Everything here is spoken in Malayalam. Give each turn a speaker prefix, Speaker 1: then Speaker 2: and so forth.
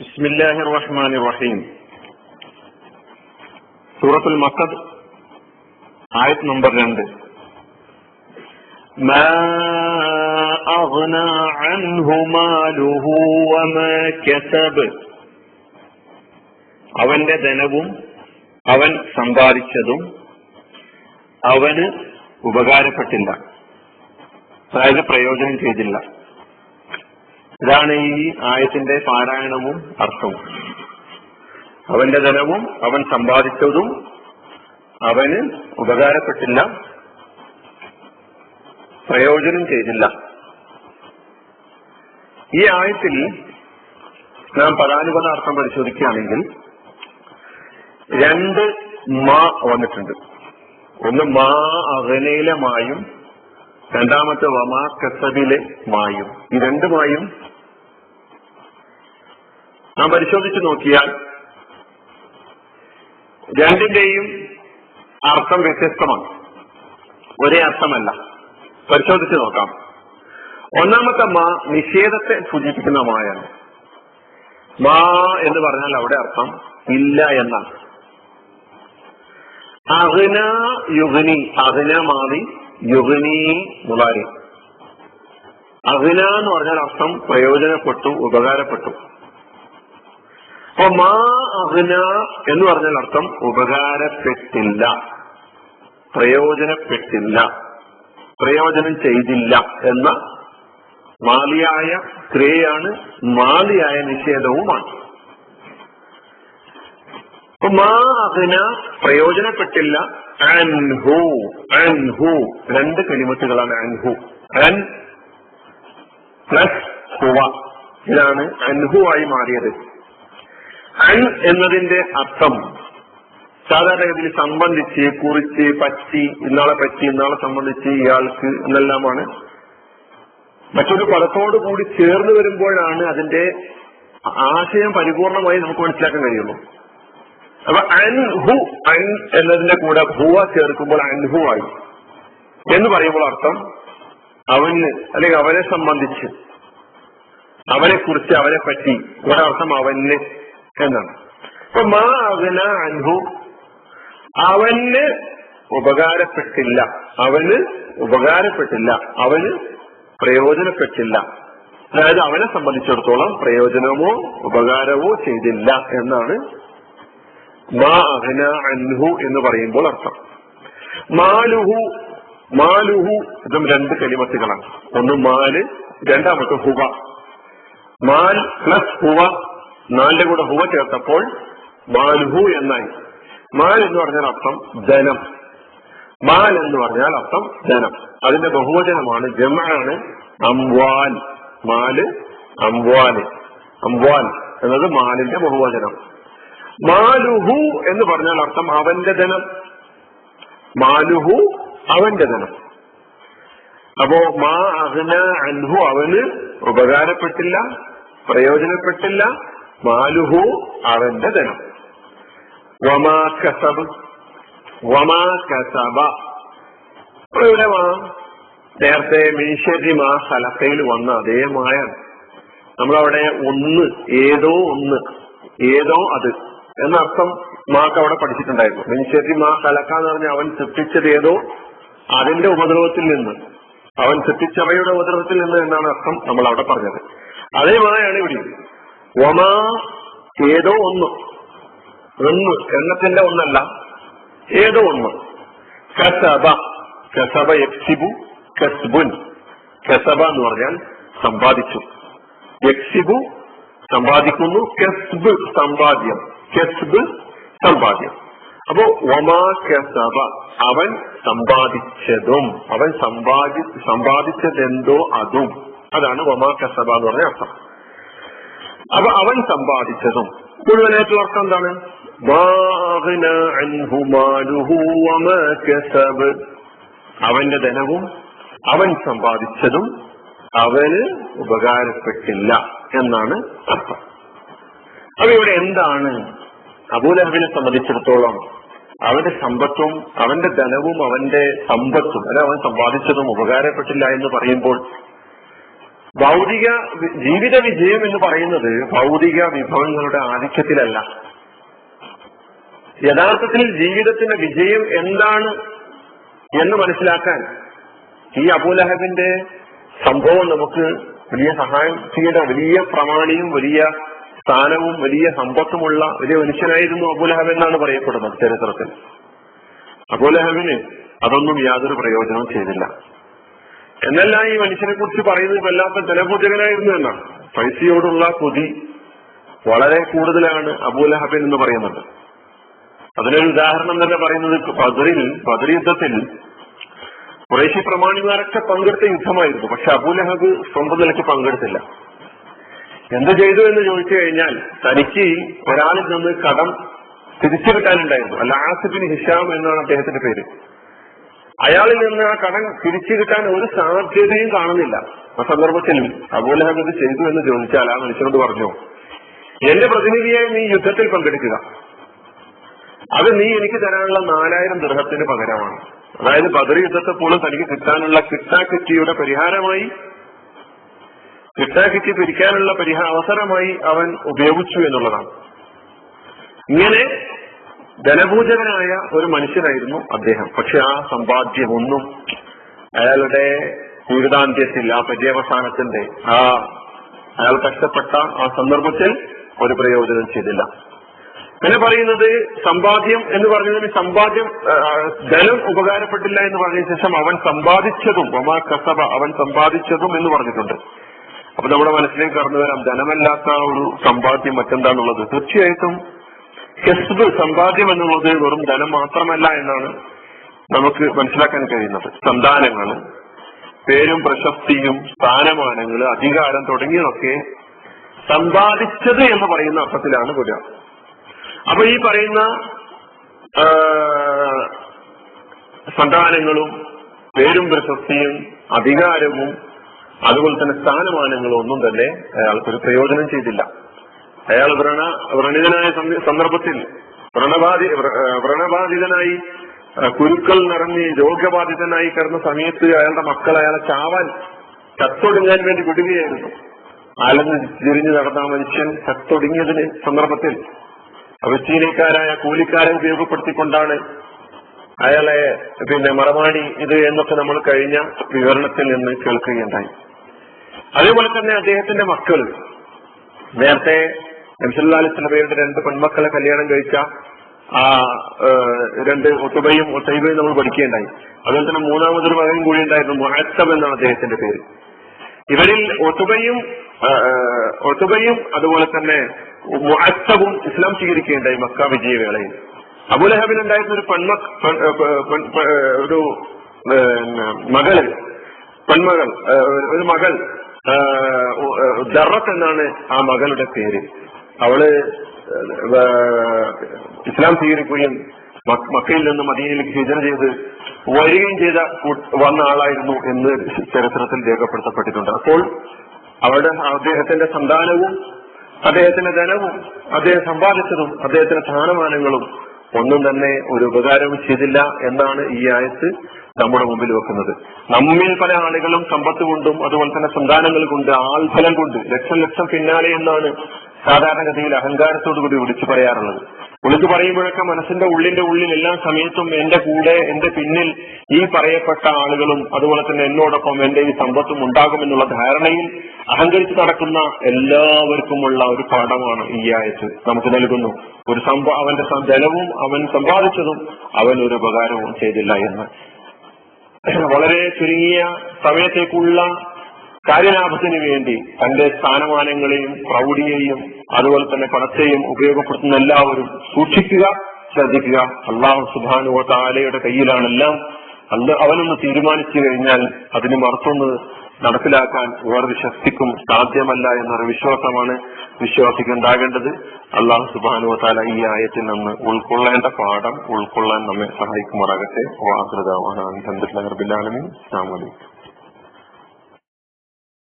Speaker 1: بسم الله الرحمن الرحيم സൂറത്തുൽ മക്കദ് ആയത് നമ്പർ രണ്ട് ما أغنى عنه ماله وما كسب അവന്റെ ധനവും അവൻ സമ്പാദിച്ചതും അവന് ഉപകാരപ്പെട്ടില്ല അതായത് പ്രയോജനം ചെയ്തില്ല ഇതാണ് ഈ ആയത്തിന്റെ പാരായണവും അർത്ഥവും. അവന്റെ ധനവും അവൻ സമ്പാദിച്ചതും അവന് ഉപകാരപ്പെട്ടില്ല. പ്രയോജനം ചെയ്തില്ല. ഈ ആയത്തിൽ നാം പദാനുപദ അർത്ഥം പരിശോധിക്കുകയാണെങ്കിൽ രണ്ട് മാ വന്നിട്ടുണ്ട്. ഒന്ന് മാ അകനയിലെ മായും രണ്ടാമത്തെ വമാ കസബിലെ മായും. ഈ രണ്ട് മായും നാം പരിശോധിച്ചു നോക്കിയാൽ രണ്ടിന്റെയും അർത്ഥം വ്യത്യസ്തമാണ്. ഒരേ അർത്ഥമല്ല. പരിശോധിച്ചു നോക്കാം. ഒന്നാമത്തെ മാ നിഷേധത്തെ സൂചിപ്പിക്കുന്ന മായാണ്. മാ എന്ന് പറഞ്ഞാൽ അവിടെ അർത്ഥം ഇല്ല എന്നാണ്. അഹ്ന യുഗ്നി അഹ്ന മാറി യുഗ്നി മുളാരി അഹ്ന എന്ന് പറഞ്ഞാൽ അർത്ഥം പ്രയോജനപ്പെട്ടു ഉപകാരപ്പെട്ടു. അപ്പൊ മാ അഹ്ന എന്ന് പറഞ്ഞാൽ അർത്ഥം ഉപകാരപ്പെട്ടില്ല. പ്രയോജനപ്പെട്ടില്ല. പ്രയോജനം ചെയ്തില്ല എന്ന മാലിയായ ക്രിയയാണ് മാലിയായ നിഷേധവുമാണ്. മാ അഹ്ന പ്രയോജനപ്പെട്ടില്ല. അൻഹു അൻഹു. രണ്ട് കലിമത്തുകളാണ് അൻഹു. അൻ പ്ലസ് ഹുവ. ഇതാണ് അൻഹു ആയി മാറിയത്. അൻ എന്നതിന്റെ അർത്ഥം സാധാരണഗതിയിൽ സംബന്ധിച്ച് കുറിച്ച് പറ്റി ഇന്നാളെ പറ്റി ഇന്നാളെ സംബന്ധിച്ച് ഇയാൾക്ക് എന്നെല്ലാമാണ്. മറ്റൊരു പദത്തോട് കൂടി ചേർന്ന് വരുമ്പോഴാണ് അതിന്റെ ആശയം പരിപൂർണമായി നമുക്ക് മനസ്സിലാക്കാൻ കഴിയുള്ളൂ. അപ്പൊ അൻഹു അൻ എന്നതിന്റെ കൂടെ ഭൂവ ചേർക്കുമ്പോൾ അൻഹു ആയി. എന്ന് പറയുമ്പോൾ അർത്ഥം അവന് അല്ലെങ്കിൽ അവനെ സംബന്ധിച്ച് അവനെ കുറിച്ച് അവനെ പറ്റി ഒരർത്ഥം അവന്. എന്നാണ്. അപ്പൊ മാ അവന അൻഹു. അവന് ഉപകാരപ്പെട്ടില്ല. അവന് ഉപകാരപ്പെട്ടില്ല. അവന് പ്രയോജനപ്പെട്ടില്ല. അതായത് അവനെ സംബന്ധിച്ചിടത്തോളം പ്രയോജനമോ ഉപകാരമോ ചെയ്തില്ല എന്നാണ് മാ അഹന അൻഹു എന്ന് പറയുമ്പോൾ അർത്ഥം. മാലുഹു മാലുഹു ഇതും രണ്ട് കലിമത്തുകളാണ്. ഒന്ന് മാൽ രണ്ടാമത്തെ ഹുവ. മാൽ പ്ലസ് ഹുവ നാലിന്റെ കൂടെ ഹുവ ചേർത്തപ്പോൾ മാലുഹു എന്നായി. മാൽ എന്ന് പറഞ്ഞാൽ അർത്ഥം ധനം. മാൽ എന്ന് പറഞ്ഞാൽ അർത്ഥം ധനം. അതിന്റെ ബഹുവചനമാണ് ജമാണ് അംവാൽ. മാൽ അംവാൽ. അംവാൽ എന്നത് മാലിന്റെ ബഹുവചനം. മാലുഹു എന്ന് പറഞ്ഞാൽ അർത്ഥം അവന്റെ ധനം. മാലുഹു അവന്റെ ധനം. അപ്പോ മാ അഹ്ന അൻഹു അവന് ഉപകാരപ്പെട്ടില്ല പ്രയോജനപ്പെട്ടില്ല മാലുഹു അവന്റെ ധനം. വമാ കസബ് വമാ കസബ. ഇവിടെ വാ നേരത്തെ മീശരി മാ ഹലക്കയിൽ വന്ന അതേ നമ്മളവിടെ ഒന്ന് ഏതോ ഒന്ന് ഏതോ അത് എന്നർത്ഥം മാക്ക് അവിടെ പഠിച്ചിട്ടുണ്ടായിരുന്നു. മീശരി മാ സലക്ക എന്ന് പറഞ്ഞ അവൻ സൃഷ്ടിച്ചത് ഏതോ അതിന്റെ ഉപദ്രവത്തിൽ നിന്ന്. അവൻ സൃഷ്ടിച്ചവയുടെ ഉപദ്രവത്തിൽ നിന്ന് എന്നാണ് അർത്ഥം നമ്മൾ അവിടെ പറഞ്ഞത് അതേമായാണ് ഇവിടെ. ഒമാ ഏതോ ഒന്ന്. ഒന്ന് എണ്ണത്തിന്റെ ഒന്നല്ല. ഏതോ ഒന്ന്. കസബ. കസബ യക്സിബു കസ്ബുൻ. കസബ എന്ന് പറഞ്ഞാൽ സമ്പാദിച്ചു. യക്സിബു സമ്പാദിക്കുന്നു കസ്ബ് സമ്പാദ്യം. കസ്ബ് സമ്പാദ്യം. അപ്പോ ഒമാ കസബ. അവൻ സമ്പാദിച്ചതും. അവൻ സമ്പാദി സമ്പാദിച്ചതെന്തോ അതും. അതാണ് ഒമാ കസബ എന്ന് പറഞ്ഞ അർത്ഥം. അപ്പൊ അവൻ സമ്പാദിച്ചതും. മുഴുവനായിട്ടുള്ള അർത്ഥം എന്താണ്? അവന്റെ ധനവും അവൻ സമ്പാദിച്ചതും അവന് ഉപകാരപ്പെട്ടില്ല എന്നാണ് അർത്ഥം. അപ്പൊ ഇവിടെ എന്താണ്? അബൂലഹബിനെ സംബന്ധിച്ചിടത്തോളം അവന്റെ സമ്പത്തും അവന്റെ ധനവും അവന്റെ സമ്പത്തും അല്ലെ അവൻ സമ്പാദിച്ചതും ഉപകാരപ്പെട്ടില്ല എന്ന് പറയുമ്പോൾ ഭൗതിക ജീവിത വിജയം എന്ന് പറയുന്നത് ഭൗതിക വിഭവങ്ങളുടെ ആധിക്യത്തിലല്ല. യഥാർത്ഥത്തിൽ ജീവിതത്തിന്റെ വിജയം എന്താണ് എന്ന് മനസ്സിലാക്കാൻ ഈ അബൂലഹബിന്റെ സംഭവം നമുക്ക് വലിയ സഹായം ചെയ്യേണ്ട വലിയ പ്രമാണിയും വലിയ സ്ഥാനവും വലിയ സമ്പത്തുമുള്ള വലിയ മനുഷ്യനായിരുന്നു അബൂലഹബ് എന്നാണ് പറയപ്പെടുന്നത് ചരിത്രത്തിൽ. അബൂലഹബിന് അതൊന്നും യാതൊരു പ്രയോജനവും ചെയ്തില്ല. എന്നല്ല ഈ മനുഷ്യനെ കുറിച്ച് പറയുന്നത് വല്ലാത്ത ജനപൂജകനായിരുന്നു എന്നാണ് പൈസയോടുള്ള കൊതി വളരെ കൂടുതലാണ് അബൂലഹബൻ എന്ന് പറയുന്നത്. അതിനൊരു ഉദാഹരണം തന്നെ പറയുന്നത് ബദറിൽ ബദർ യുദ്ധത്തിൽ കുറേശ്ശി പ്രമാണിമാരൊക്കെ പങ്കെടുത്ത യുദ്ധമായിരുന്നു. പക്ഷെ അബൂലഹബ് സ്വന്തം നിലയ്ക്ക് പങ്കെടുത്തില്ല. എന്ത് ചെയ്തു എന്ന് ചോദിച്ചു കഴിഞ്ഞാൽ തനിക്ക് ഒരാളിൽ നിന്ന് കടം തിരിച്ചു കിട്ടാനുണ്ടായിരുന്നു അല്ല ആസിഫിൻ ഹിഷാം എന്നാണ് അദ്ദേഹത്തിന്റെ പേര്. അയാളിൽ നിന്ന് ആ കടം തിരിച്ചു കിട്ടാൻ ഒരു സാധ്യതയും കാണുന്നില്ല. ആ സന്ദർഭത്തിൽ അബൂലഹബ് ഇത് ചെയ്തു എന്ന് ചോദിച്ചാൽ ആ മനുഷ്യനോട് പറഞ്ഞു എന്റെ പ്രതിനിധിയെ നീ യുദ്ധത്തിൽ പങ്കെടുക്കുക. അത് നീ എനിക്ക് തരാനുള്ള നാലായിരം ദൃഹത്തിന് പകരമാണ്. അതായത് പദ്രി യുദ്ധത്തെ പോലും തനിക്ക് കിട്ടാനുള്ള കിട്ടാക്കിറ്റിയുടെ പരിഹാരമായി കിട്ടാക്കിറ്റി പിരിക്കാനുള്ള പരിഹാര അവസരമായി അവൻ ഉപയോഗിച്ചു എന്നുള്ളതാണ്. ഇങ്ങനെ ധനപൂജകനായ ഒരു മനുഷ്യനായിരുന്നു അദ്ദേഹം. പക്ഷെ ആ സമ്പാദ്യം ഒന്നും അയാളുടെ ജീവിതാന്ത്യത്തിൽ ആ പര്യവസാനത്തിന്റെ ആ അയാൾ കഷ്ടപ്പെട്ട ആ സന്ദർഭത്തിൽ ഒരു പ്രയോജനം ചെയ്തില്ല. പിന്നെ പറയുന്നത് സമ്പാദ്യം എന്ന് പറഞ്ഞതിന് സമ്പാദ്യം ധനം ഉപകാരപ്പെട്ടില്ല എന്ന് പറഞ്ഞതിന് ശേഷം അവൻ സമ്പാദിച്ചതും ഒമാ കസബ അവൻ സമ്പാദിച്ചതും എന്ന് പറഞ്ഞിട്ടുണ്ട്. അപ്പൊ നമ്മുടെ മനസ്സിലേക്ക് കടന്നു വരാം. ധനമല്ലാത്ത ഒരു സമ്പാദ്യം മറ്റെന്താണുള്ളത് തീർച്ചയായിട്ടും ഹെസ്ബ് സമ്പാദ്യം എന്നുള്ളത് വെറും ധനം മാത്രമല്ല എന്നാണ് നമുക്ക് മനസ്സിലാക്കാൻ കഴിയുന്നത്. സന്താനങ്ങൾ പേരും പ്രശസ്തിയും സ്ഥാനമാനങ്ങൾ അധികാരം തുടങ്ങിയതൊക്കെ സമ്പാദിച്ചത് എന്ന് പറയുന്ന അർത്ഥത്തിലാണ് വരിക. അപ്പൊ ഈ പറയുന്ന സന്താനങ്ങളും പേരും പ്രശസ്തിയും അധികാരവും അതുപോലെ തന്നെ സ്ഥാനമാനങ്ങളും ഒന്നും തന്നെ അയാൾക്കൊരു പ്രയോജനം ചെയ്തില്ല. അയാൾ വ്രണ വ്രണിതനായ സന്ദർഭത്തിൽ വ്രണബാധി വ്രണബാധിതനായി കുരുക്കൾ നിറഞ്ഞ് രോഗബാധിതനായി കിടന്ന സമയത്ത് അയാളുടെ മക്കൾ അയാളെ ചാവാൻ ചത്തൊടുങ്ങാൻ വേണ്ടി വിടുകയായിരുന്നു. അലഞ്ഞ് തിരിഞ്ഞു നടന്ന മനുഷ്യൻ ചത്തൊടുങ്ങിയതിന് സന്ദർഭത്തിൽ അവച്ചീനക്കാരായ കൂലിക്കാരെ ഉപയോഗപ്പെടുത്തിക്കൊണ്ടാണ് അയാളെ പിന്നെ മറമാടി ഇത് എന്നൊക്കെ നമ്മൾ കഴിഞ്ഞ വിവരണത്തിൽ നിന്ന് കേൾക്കുകയുണ്ടായി. അതേപോലെ തന്നെ അദ്ദേഹത്തിന്റെ മക്കൾ നേരത്തെ നബ്സല്ലാസ്ല സഹബയുടെ രണ്ട് പെൺമക്കളെ കല്യാണം കഴിച്ച ആ രണ്ട് ഒത്തുബയും ഒത്തൈബയും നമ്മൾ പഠിക്കുകയുണ്ടായി. അതുപോലെ തന്നെ മൂന്നാമതൊരു മകൻ കൂടി ഉണ്ടായിരുന്നു മുഹത്തബ് എന്നാണ് അദ്ദേഹത്തിന്റെ പേര്. ഇവരിൽ ഒത്തുബയും ഒത്തുബയും അതുപോലെ തന്നെ മുഹത്തബും ഇസ്ലാം സ്വീകരിക്കുകയുണ്ടായി മക്ക വിജയവേളയിൽ. അബുലഹബിൽ ഉണ്ടായിരുന്ന ഒരു പെൺമ പെൺ- ഏഹ് പെൺ- പെൺ- ഏഹ് ഒരു മകൾ പെൺമകൾ ഒരു മകൾ ദറത്ത് എന്നാണ് ആ മകളുടെ പേര്. അവൾ ഇസ്ലാം സ്വീകരിക്കുകയും മക്കയിൽ നിന്ന് മദീനയിലേക്ക് ഹിജറ ചെയ്ത് വരികയും ചെയ്ത വന്ന ആളായിരുന്നു എന്ന് ചരിത്രത്തിൽ രേഖപ്പെടുത്തപ്പെട്ടിട്ടുണ്ട്. അപ്പോൾ അവരുടെ അദ്ദേഹത്തിന്റെ സന്താനവും അദ്ദേഹത്തിന്റെ ധനവും അദ്ദേഹം സമ്പാദിച്ചതും അദ്ദേഹത്തിന്റെ സ്ഥാനമാനങ്ങളും ഒന്നും തന്നെ ഒരു ഉപകാരവും ചെയ്തില്ല എന്നാണ് ഈ ആയത്ത് നമ്മുടെ മുമ്പിൽ വെക്കുന്നത്. നമ്മിൽ പല ആളുകളും സമ്പത്ത് കൊണ്ടും അതുപോലെ തന്നെ സന്താനങ്ങൾ കൊണ്ട് ആൾഫലം കൊണ്ട് ലക്ഷം ലക്ഷം പിന്നാലെ എന്നാണ് സാധാരണഗതിയിൽ അഹങ്കാരത്തോടു കൂടി വിളിച്ചു പറയാറുള്ളത്. വിളിച്ചു പറയുമ്പോഴൊക്കെ മനസ്സിന്റെ ഉള്ളിന്റെ ഉള്ളിൽ എല്ലാ സമയത്തും എന്റെ കൂടെ എന്റെ പിന്നിൽ ഈ പറയപ്പെട്ട ആളുകളും അതുപോലെ തന്നെ എന്നോടൊപ്പം എന്റെ ഈ സമ്പത്തും ഉണ്ടാകുമെന്നുള്ള ധാരണയിൽ അഹങ്കരിച്ച് നടക്കുന്ന എല്ലാവർക്കുമുള്ള ഒരു പാഠമാണ് ഈ ആയത്ത് നമുക്ക് നൽകുന്നു. ഒരു സമ്പ അവന്റെ ജലവും അവൻ സമ്പാദിച്ചതും അവൻ ഒരു ഉപകാരവും ചെയ്തില്ല എന്ന്. വളരെ ചുരുങ്ങിയ സമയത്തേക്കുള്ള കാര്യലാഭത്തിന് വേണ്ടി തന്റെ സ്ഥാനമാനങ്ങളെയും പ്രൗഢിയെയും അതുപോലെ തന്നെ പണത്തെയും ഉപയോഗപ്പെടുത്തുന്ന എല്ലാവരും സൂക്ഷിക്കുക ശ്രദ്ധിക്കുക. അള്ളാഹു സുബാനുവ താലയുടെ കയ്യിലാണെല്ലാം അന്ന് അവനൊന്ന് തീരുമാനിച്ചു കഴിഞ്ഞാൽ അതിന് മറുത്തൊന്ന് നടപ്പിലാക്കാൻ വേറൊരു ശക്തിക്കും സാധ്യമല്ല എന്നൊരു വിശ്വാസമാണ് വിശ്വാസിക്ക് ഉണ്ടാകേണ്ടത് അള്ളാഹു സുബാനു താല ഈ ആയത്തിൽ നിന്ന് ഉൾക്കൊള്ളേണ്ട പാഠം ഉൾക്കൊള്ളാൻ നമ്മെ സഹായിക്കുമാറാകട്ടെ. വാഹൃദാണ് അലഹദില്ലാലമി അസ്സാം വലൈക്കും